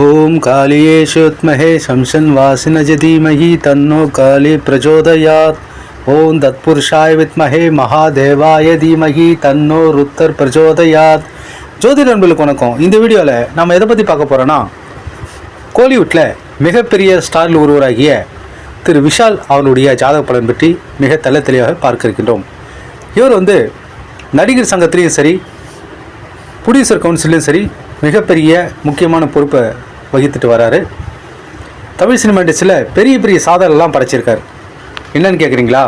ஓம் காளியேஷோத்மஹே சம்சன் வாசினஜ தீமஹி தன்னோ காளி பிரச்சோதயாத் ஓம் தத்புருஷாய வித்மஹே மகாதேவாய தீமஹி தன்னோ ருத்தர் பிரச்சோதயாத் ஜோதி நண்பர்களுக்கு வணக்கம். இந்த வீடியோவில் நம்ம எதை பற்றி பார்க்க போகிறோன்னா கோலிவுட்டில் மிகப்பெரிய ஸ்டாரில் ஒருவராகிய திரு விஷால் அவருடைய ஜாதக பலன் பற்றி மிக தெல்ல தெளிவாக பார்க்க இருக்கின்றோம். இவர் வந்து நடிகர் சங்கத்திலையும் சரி ப்ரொடியூசர் கவுன்சிலையும் சரி மிகப்பெரிய முக்கியமான பொறுப்பை வகித்துட்டு வராரு. தமிழ் சினிமா இண்டஸ்ட்ரியில் பெரிய பெரிய சாதனைலாம் படைச்சிருக்கார். என்னன்னு கேட்குறீங்களா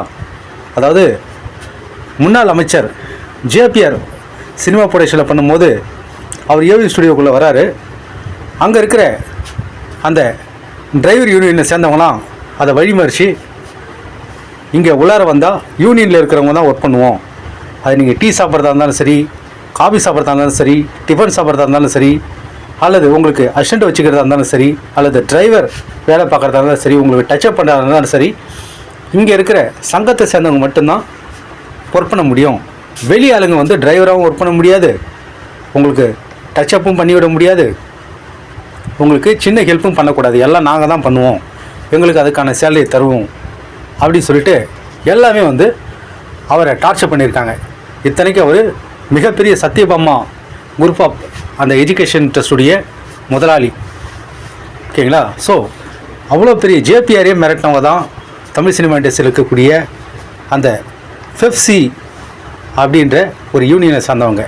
அதாவது முன்னாள் அமைச்சர் ஜேபிஆர் சினிமா ப்ரொடக்ஷனில் பண்ணும்போது அவர் ஏவி ஸ்டுடியோக்குள்ளே வராரு. அங்கே இருக்கிற அந்த டிரைவர் யூனியனை சேர்ந்தவங்களாம் அதை வழிமறிச்சு இங்கே உள்ளார வந்தால் யூனியனில் இருக்கிறவங்க தான் ஒர்க் பண்ணுவோம். அது நீங்கள் டீ சாப்பிட்றதா இருந்தாலும் சரி காஃபி சாப்பிட்றதா இருந்தாலும் சரி டிஃபன் சாப்பிட்றதா இருந்தாலும் சரி அல்லது உங்களுக்கு அசிஸ்டண்ட் வச்சுக்கிறதா இருந்தாலும் சரி அல்லது டிரைவர் வேலை பார்க்குறதா இருந்தாலும் சரி உங்களுக்கு டச்சப் பண்ணுறதா இருந்தாலும் சரி இங்கே இருக்கிற சங்கத்தை சேர்ந்தவங்க மட்டும்தான் ஒர்க் பண்ண முடியும். வெளி ஆளுங்க வந்து டிரைவராகவும் ஒர்க் பண்ண முடியாது. உங்களுக்கு டச்சப்பும் பண்ணிவிட முடியாது. உங்களுக்கு சின்ன ஹெல்ப்பும் பண்ணக்கூடாது. எல்லாம் நாங்கள் தான் பண்ணுவோம். எங்களுக்கு அதுக்கான சேலரி தருவோம். அப்படின்னு சொல்லிட்டு எல்லாமே வந்து அவரை டார்ச்சர் பண்ணியிருக்காங்க. இத்தனைக்கு அவர் மிகப்பெரிய சத்யபாமா குரூப் ஆஃப் அந்த எஜுகேஷன் ட்ரஸ்டுடைய முதலாளி. ஓகேங்களா? ஸோ அவ்வளோ பெரிய ஜேபிஆரையும் மிரட்டினவங்க தான் தமிழ் சினிமா இண்டஸ்ட்ரியில் இருக்கக்கூடிய அந்த ஃபெஃப்சி அப்படின்ற ஒரு யூனியனை சார்ந்தவங்க.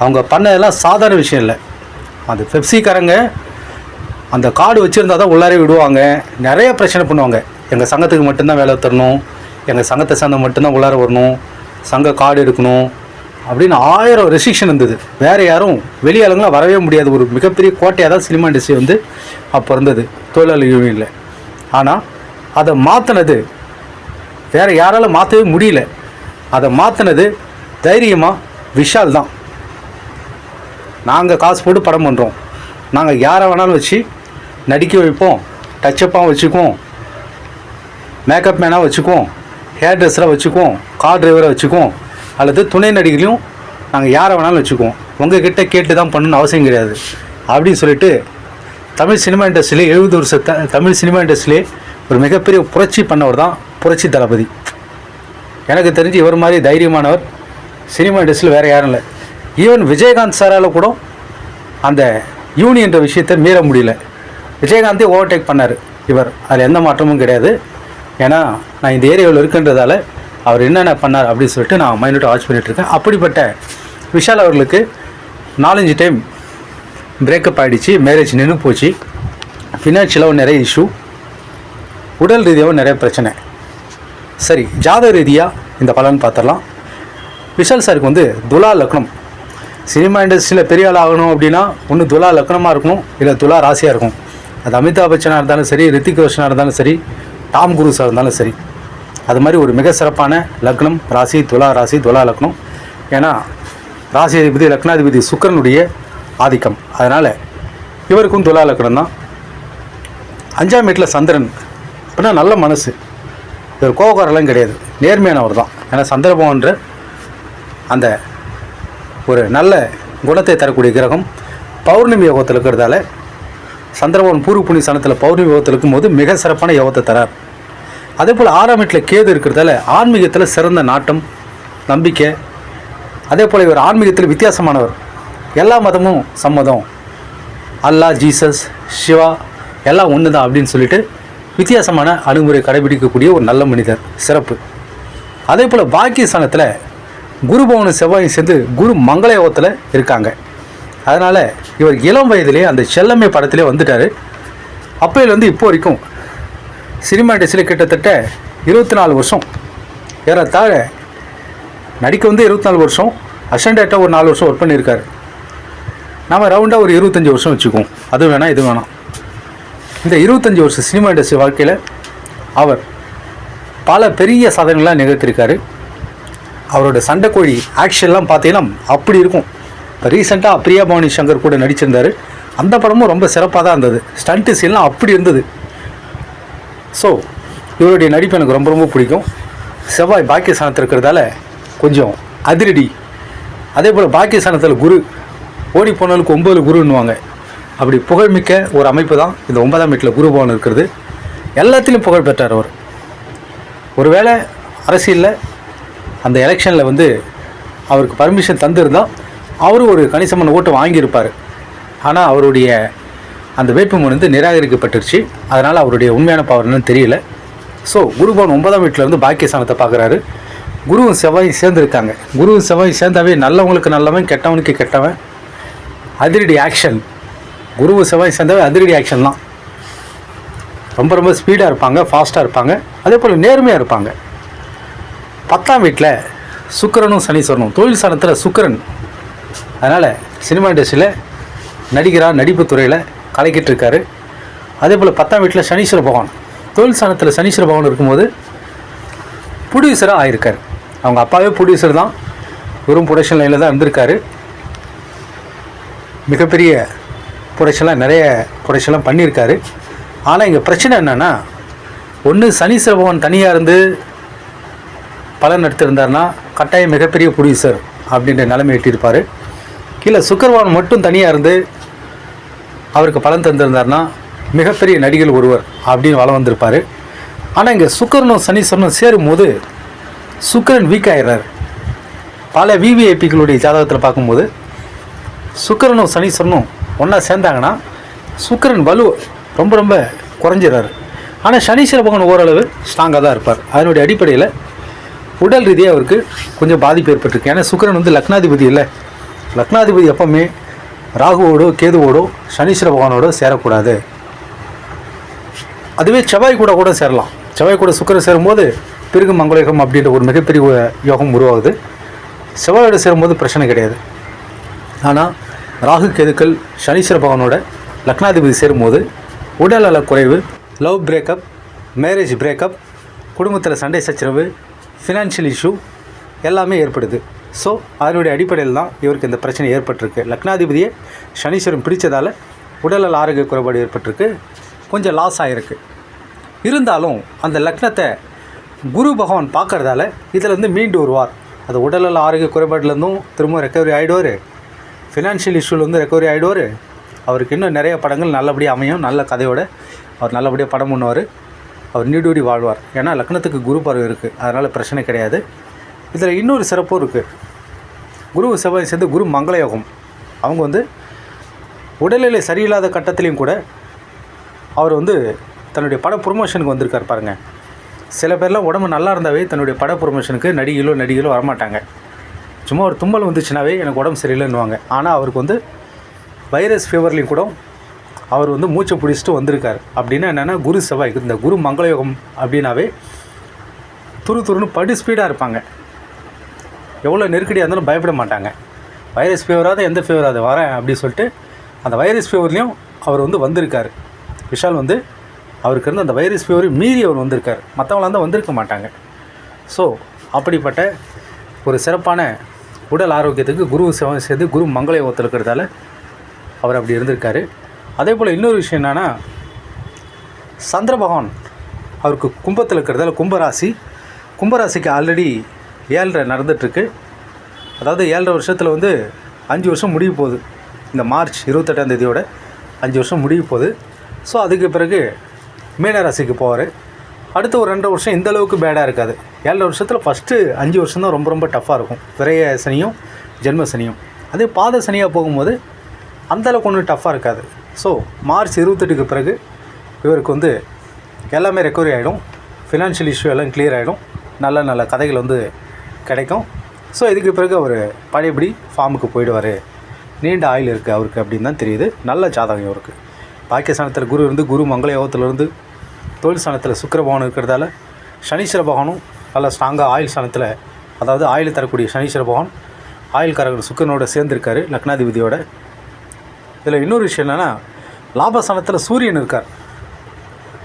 அவங்க பண்ணதெல்லாம் சாதாரண விஷயம் இல்லை. அந்த பெப்சிக்காரங்க அந்த கார்டு வச்சுருந்தா தான் உள்ளாரே விடுவாங்க. நிறைய பிரச்சனை பண்ணுவாங்க. எங்கள் சங்கத்துக்கு மட்டும்தான் வேலை தரணும். எங்கள் சங்கத்தை சேர்ந்த மட்டும்தான் உள்ளார வரணும். சங்க கார்டு எடுக்கணும். அப்படின்னு ஆயிரம் ரெஸ்ட்ரிக்ஷன் இருந்தது. வேறு யாரும் வெளியாளங்களாம் வரவே முடியாது. ஒரு மிகப்பெரிய கோட்டையாக தான் சினிமா இண்டஸ்ட்ரி வந்து அப்போ இருந்தது. தொழிலாளி யூனியனில் ஆனால் அதை மாற்றினது வேறு யாரால் மாற்றவே முடியல. அதை மாற்றினது தைரியமாக விஷால் தான். நாங்கள் காசு போட்டு படம் பண்ணுறோம் நாங்கள் யாரை வேணாலும் வச்சு நடிக்க வைப்போம். டச்சப்பாகவும் வச்சுக்குவோம். மேக்கப் மேனாக வச்சுக்குவோம். ஹேர் ட்ரெஸ்ஸராக வச்சுக்குவோம். கார் டிரைவரை வச்சுக்குவோம். அல்லது துணை நடிகர்களையும் நாங்கள் யாரை வேணாலும் வச்சுக்குவோம். உங்கள் கிட்ட கேட்டு தான் பண்ணணும்னு அவசியம் கிடையாது. அப்படின்னு சொல்லிட்டு தமிழ் சினிமா இண்டஸ்ட்ரியிலே எழுபது வருஷ த தமிழ் சினிமா இண்டஸ்ட்ரியிலே ஒரு மிகப்பெரிய புரட்சி பண்ணவர் தான் புரட்சி தளபதி. எனக்கு தெரிஞ்சு இவர் மாதிரி தைரியமானவர் சினிமா இண்டஸ்ட்ரியில் வேறு யாரும் இல்லை. ஈவன் விஜயகாந்த் சாரால் கூட அந்த யூனியன்ற விஷயத்தை மீற முடியல. விஜயகாந்தே ஓவர்டேக் பண்ணார். இவர். அதில் எந்த மாற்றமும் கிடையாது. ஏன்னா நான் இந்த ஏரியாவில் இருக்கின்றதால அவர் என்னென்ன பண்ணார் அப்படின்னு சொல்லிட்டு நான் மைனூட்டாக வாட்ச் பண்ணிகிட்ருக்கேன் அப்படிப்பட்ட விஷால் அவர்களுக்கு நாலஞ்சு டைம் பிரேக்கப் ஆகிடுச்சு மேரேஜ் நின்று போச்சு. ஃபினான்ஷியலாகவும் நிறைய இஷ்யூ உடல் ரீதியாகவும் நிறைய பிரச்சனை. சரி ஜாதக ரீதியாக இந்த பலன் பார்த்துடலாம். விஷால் சாருக்கு வந்து துலா லக்னம். சினிமா இண்டஸ்ட்ரியில் பெரிய ஆள் ஆகணும் அப்படின்னா ஒன்று துலா லக்னமாக இருக்கணும் இல்லை துலா ராசியாக இருக்கும் அது அமிதாப் பச்சனாக இருந்தாலும் சரி ரித்திக் ரோஷனாக இருந்தாலும் சரி டாம் குரூஸாக இருந்தாலும் சரி. அது மாதிரி ஒரு மிக சிறப்பான லக்னம் ராசி துலா ராசி துலா லக்னம். ஏன்னா ராசி அதிபதி லக்னாதிபதி சுக்கரனுடைய ஆதிக்கம். அதனால் இவருக்கும் துலா லக்னம் தான். அஞ்சாம் வீட்டில் சந்திரன். அப்படின்னா நல்ல மனசு. இவர் கோபக்காரெல்லாம் கிடையாது. நேர்மையானவர் தான். ஏன்னா சந்திரபவன்ற அந்த ஒரு நல்ல குணத்தை தரக்கூடிய கிரகம் பௌர்ணமி யோகத்தில் இருக்கிறதால சந்திரபவன் பூர்வ புண்ணிய சனத்தில் பௌர்ணமி யோகத்தில் இருக்கும்போது மிக சிறப்பான யோகத்தை தரார். அதே போல் ஆறாம் வீட்டில் கேது இருக்கிறதால ஆன்மீகத்தில் சிறந்த நாட்டம் நம்பிக்கை. அதே போல் இவர் ஆன்மீகத்தில் வித்தியாசமானவர். எல்லா மதமும் சம்மதம். அல்லாஹ் ஜீசஸ் சிவா எல்லாம் ஒன்று தான் அப்படின்னு சொல்லிட்டு வித்தியாசமான அணுகுமுறை கடைபிடிக்கக்கூடிய ஒரு நல்ல மனிதர் சிறப்பு. அதே போல் பாக்கியஸ்தானத்தில் குரு பவனும் செவ்வாயும் சேர்ந்து குரு மங்கள யோகத்தில் இருக்காங்க. அதனால் இவர் இளம் வயதிலே அந்த செல்லம்மை படத்திலே வந்துட்டார். அப்போயிலேருந்து இப்போ வரைக்கும் சினிமா இண்டஸ்ட்ரியில் கிட்டத்தட்ட இருபத்தி நாலு வருஷம். ஏறத்தாழ நடிக்க வந்து இருபத்தி நாலு வருஷம் அசண்டேட்டாக ஒரு நாலு வருஷம் ஒர்க் பண்ணியிருக்காரு. நாம் ரவுண்டாக ஒரு இருபத்தஞ்சி வருஷம் வச்சுக்குவோம். அது வேணாம் இது வேணாம் இந்த இருபத்தஞ்சி வருஷம் சினிமா இண்டஸ்ட்ரி வாழ்க்கையில் அவர் பல பெரிய சாதனைகள்லாம் நிகழ்த்திருக்காரு அவரோட சண்டைக்கோழி ஆக்ஷன்லாம் பார்த்தீங்கன்னா அப்படி இருக்கும். இப்போ ரீசெண்டாக பிரியா பவானி சங்கர் கூட நடிச்சிருந்தார். அந்த படமும் ரொம்ப சிறப்பாக தான் இருந்தது. ஸ்டண்ட்டு சீன்லாம் அப்படி இருந்தது. ஸோ இவருடைய நடிப்பு எனக்கு ரொம்ப ரொம்ப பிடிக்கும். செவ்வாய் பாக்கியஸ்தானத்தில் இருக்கிறதால கொஞ்சம் அதிரடி. அதே போல் பாக்கியஸ்தானத்தில் குரு. ஓடி போனவளுக்கு ஒம்பது குருன்னுவாங்க. அப்படி புகழ்மிக்க ஒரு அமைப்பு தான் இந்த ஒன்பதாம் வீட்டில் குரு பவன் இருக்கிறது. எல்லாத்திலையும் புகழ் பெற்றார் அவர். ஒருவேளை அரசியலில் அந்த எலெக்ஷனில் வந்து அவருக்கு பர்மிஷன் தந்திருந்தால் அவரும் ஒரு கணிசமான ஓட்டு வாங்கியிருப்பார். ஆனால் அவருடைய அந்த வேட்புமனு வந்து நிராகரிக்கப்பட்டுருச்சு. அதனால் அவருடைய உண்மையான பவர் என்னன்னு தெரியல. ஸோ குருபவன் ஒன்பதாம் வீட்டில் இருந்து பாக்கியஸ்தானத்தை பார்க்குறாரு. குருவும் செவ்வாயும் சேர்ந்துருக்காங்க. குருவும் செவ்வாயும் சேர்ந்தாவே நல்லவங்களுக்கு நல்லவன் கெட்டவனுக்கு கெட்டவன். அதிரடி ஆக்ஷன் குருவும் செவ்வாயும் சேர்ந்தாவே அதிரடி ஆக்ஷன் தான். ரொம்ப ரொம்ப ஸ்பீடாக இருப்பாங்க ஃபாஸ்ட்டாக இருப்பாங்க. அதே போல் நேர்மையாக இருப்பாங்க. பத்தாம் வீட்டில் சுக்கிரனும் சனீஸ்வரனும். தொழில் சனத்தில் சுக்கிரன். அதனால் சினிமா இண்டஸ்ட்ரியில் நடிகராக நடிப்பு துறையில் கலக்கிட்டு இருக்காரு அதே போல் பத்தாம் வீட்டில் சனீஸ்வர பகவான். தொழில் ஸ்தானத்தில் சனீஸ்வர பகவான் இருக்கும்போது ப்ரொடியூசராக ஆயிருக்கார். அவங்க அப்பாவே ப்ரொடியூசர் தான். வெறும் ப்ரொடக்ஷன் லைனில் தான் இருந்திருக்காரு. மிகப்பெரிய ப்ரொடக்ஷன்லாம் நிறைய ப்ரொடக்ஷன்லாம் பண்ணியிருக்காரு. ஆனால் இங்கே பிரச்சனை என்னென்னா ஒன்று சனீஸ்வர பகவான் தனியாக இருந்து பலன் எடுத்திருந்தாருன்னா கட்டாயம் மிகப்பெரிய ப்ரொடியூசர் அப்படின்ற நிலைமை எட்டியிருப்பார். கீழே சுக்கரவான் மட்டும் தனியாக இருந்து அவருக்கு பலன் தந்திருந்தாருன்னா மிகப்பெரிய நடிகர் ஒருவர் அப்படின்னு வளம் வந்திருப்பார். ஆனால் இங்கே சுக்கரனும் சனீஸ்வரனும் சேரும்போது சுக்கிரன் வீக் ஆயிடுறாரு. பல விவிஐபிகளுடைய ஜாதகத்தில் பார்க்கும்போது சுக்கரனும் சனீஸ்வரனும் ஒன்றா சேர்ந்தாங்கன்னா சுக்கிரன் வலு ரொம்ப ரொம்ப குறைஞ்சிடறாரு. ஆனால் சனீஸ்வர பகவான் ஓரளவு ஸ்ட்ராங்காக தான் இருப்பார். அதனுடைய அடிப்படையில் உடல் ரீதியாக அவருக்கு கொஞ்சம் பாதிப்பு ஏற்பட்டிருக்கு. ஏன்னா சுக்கரன் வந்து லக்னாதிபதி இல்லை. லக்னாதிபதி எப்பவுமே ராகுவோடோ கேதுவோடோ சனீஸ்வர பகவானோடோ சேரக்கூடாது. அதுவே செவ்வாய் கூட கூட சேரலாம். செவ்வாய் கூட சுக்கரை சேரும்போது பிறகு மங்களயோகம் அப்படின்ற ஒரு மிகப்பெரிய யோகம் உருவாகுது. செவ்வாயோட சேரும்போது பிரச்சனை கிடையாது. ஆனால் ராகு கேதுக்கள் சனீஸ்வர பகவானோட லக்னாதிபதி சேரும்போது உடல்நல குறைவு லவ் பிரேக்கப் மேரேஜ் பிரேக்கப் குடும்பத்தில் சண்டை சச்சரவு ஃபினான்ஷியல் இஷ்யூ எல்லாமே ஏற்படுது. ஸோ அதனுடைய அடிப்படையில் தான் இவருக்கு இந்த பிரச்சனை ஏற்பட்டிருக்கு. லக்னாதிபதியை சனீஸ்வரன் பிடித்ததால் உடல்நல ஆரோக்கிய குறைபாடு ஏற்பட்டிருக்கு. கொஞ்சம் லாஸ் ஆகிருக்கு இருந்தாலும் அந்த லக்னத்தை குரு பகவான் பார்க்கறதால இதில் மீண்டு வருவார். அது உடல்நல ஆரோக்கிய குறைபாடுலேருந்தும் திரும்ப ரெக்கவரி ஆகிடுவார் ஃபினான்ஷியல் இஷ்யூலேருந்து ரெக்கவரி ஆகிடுவார் அவருக்கு இன்னும் நிறைய படங்கள் நல்லபடியாக அமையும். நல்ல கதையோடு அவர் நல்லபடியாக படம் பண்ணுவார். அவர் நீடூடி வாழ்வார். ஏன்னா லக்னத்துக்கு குரு பருவம் இருக்குது அதனால் பிரச்சனை கிடையாது. இதில் இன்னொரு சிறப்பும் இருக்குது குரு செவ்வாய் சேர்ந்து குரு மங்களயோகம். அவங்க வந்து உடல்நிலை சரியில்லாத கட்டத்திலையும் கூட அவர் வந்து தன்னுடைய பட ப்ரொமோஷனுக்கு வந்திருக்கார் பாருங்க. சில பேர்லாம் உடம்பு நல்லா இருந்தாவே தன்னுடைய பட ப்ரொமோஷனுக்கு நடிகளோ நடிகளோ வரமாட்டாங்க. சும்மா ஒரு தும்மல் வந்துச்சுனாவே எனக்கு உடம்பு சரியில்லைன்னுவாங்க. ஆனால் அவருக்கு வந்து வைரஸ் ஃபீவர்லேயும் கூட அவர் வந்து மூச்சை பிடிச்சிட்டு வந்திருக்கார். அப்படின்னா என்னென்னா குரு செவ்வாய் இந்த குரு மங்களயோகம் அப்படின்னாவே துரு துருன்னு படு ஸ்பீடாக இருப்பாங்க. எவ்வளோ நெருக்கடியாக இருந்தாலும் பயப்பட மாட்டாங்க. வைரஸ் ஃபீவராத எந்த ஃபீவராது வரேன் அப்படின்னு சொல்லிட்டு அந்த வைரஸ் ஃபீவர்லேயும் அவர் வந்து வந்திருக்கார். விஷால் வந்து அவருக்கு இருந்த அந்த வைரஸ் ஃபீவரை மீறி அவர் வந்திருக்கார். மற்றவங்களாம் தான் வந்திருக்க மாட்டாங்க. ஸோ அப்படிப்பட்ட ஒரு சிறப்பான உடல் ஆரோக்கியத்துக்கு குரு சிவன் சேர்ந்து குரு மங்கள யோகத்தில் இருக்கிறதால அவர் அப்படி இருந்திருக்காரு. அதே போல் இன்னொரு விஷயம் என்னென்னா சந்திர பகவான் அவருக்கு கும்பத்தில் இருக்கிறதால கும்பராசி கும்பராசிக்கு ஆல்ரெடி ஏழரை நடந்துகிட்ருக்கு அதாவது ஏழரை வருஷத்தில் வந்து அஞ்சு வருஷம் முடிய போகுது. இந்த மார்ச் இருபத்தெட்டாம் தேதியோட அஞ்சு வருஷம் முடிய போகுது. ஸோ அதுக்கு பிறகு மீனராசிக்கு போவார். அடுத்த ஒரு ரெண்டரை வருஷம் இந்த அளவுக்கு பேடாக இருக்காது. ஏழரை வருஷத்தில் ஃபஸ்ட்டு அஞ்சு வருஷம் தான் ரொம்ப ரொம்ப டஃப்பாக இருக்கும். விரைய சனியும் ஜென்ம சனியும். அதே பாத சனியாக போகும்போது அந்தளவுக்கு ஒன்றும் டஃப்பாக இருக்காது. ஸோ மார்ச் இருபத்தெட்டுக்கு பிறகு இவருக்கு வந்து எல்லாமே ரெக்கவரி ஆகிடும் ஃபினான்ஷியல் இஷ்யூ எல்லாம் கிளியர் ஆகிடும் நல்ல நல்ல கதைகள் வந்து கிடைக்கும். ஸோ இதுக்கு பிறகு அவர் பழையபடி ஃபார்முக்கு போயிடுவார். நீண்ட ஆயில் இருக்குது அவருக்கு அப்படின்னு தான் தெரியுது. நல்ல ஜாதகம் இவருக்கு. பாக்கியஸ்தானத்தில் குரு இருந்து குரு மங்கள யோகத்திலிருந்து தொழில் ஸ்தானத்தில் சுக்கரபவன் இருக்கிறதால சனீஸ்வர பகவானும் நல்ல ஸ்ட்ராங்காக ஆயில் ஸ்தானத்தில் அதாவது ஆயில் தரக்கூடிய சனீஸ்வர பகவான் ஆயில் சுக்கரனோட சேர்ந்துருக்காரு லக்னாதிபதியோட. இதில் இன்னொரு விஷயம் என்னென்னா லாபஸ்தானத்தில் சூரியன் இருக்கார்.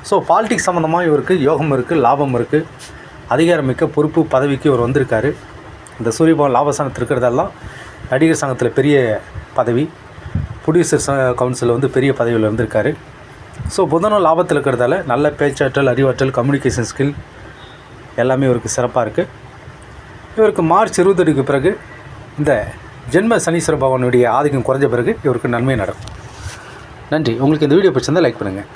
ஸோ பாலிட்டிக்ஸ் சம்மந்தமாக இவருக்கு யோகம் இருக்குது லாபம் இருக்குது அதிகாரமிக்க பொறுப்பு பதவிக்கு இவர் வந்திருக்காரு. இந்த சூரியபவன் லாபஸ்தானத்தில் இருக்கிறதெல்லாம் நடிகர் சங்கத்தில் பெரிய பதவி ப்ரொடியூசர் கவுன்சிலில் வந்து பெரிய பதவியில் வந்திருக்காரு. ஸோ புதனும் லாபத்தில் இருக்கிறதால நல்ல பேச்சாற்றல் அறிவாற்றல் கம்யூனிகேஷன் ஸ்கில் எல்லாமே இவருக்கு சிறப்பாக இருக்குது இவருக்கு மார்ச் இருபத்தெட்டுக்கு பிறகு இந்த ஜென்ம சனீஸ்வர பகவானுடைய ஆதிக்கம் குறைஞ்ச பிறகு இவருக்கு நன்மை நடக்கும். நன்றி. உங்களுக்கு இந்த வீடியோ பிடிச்சிருந்தால் லைக் பண்ணுங்கள்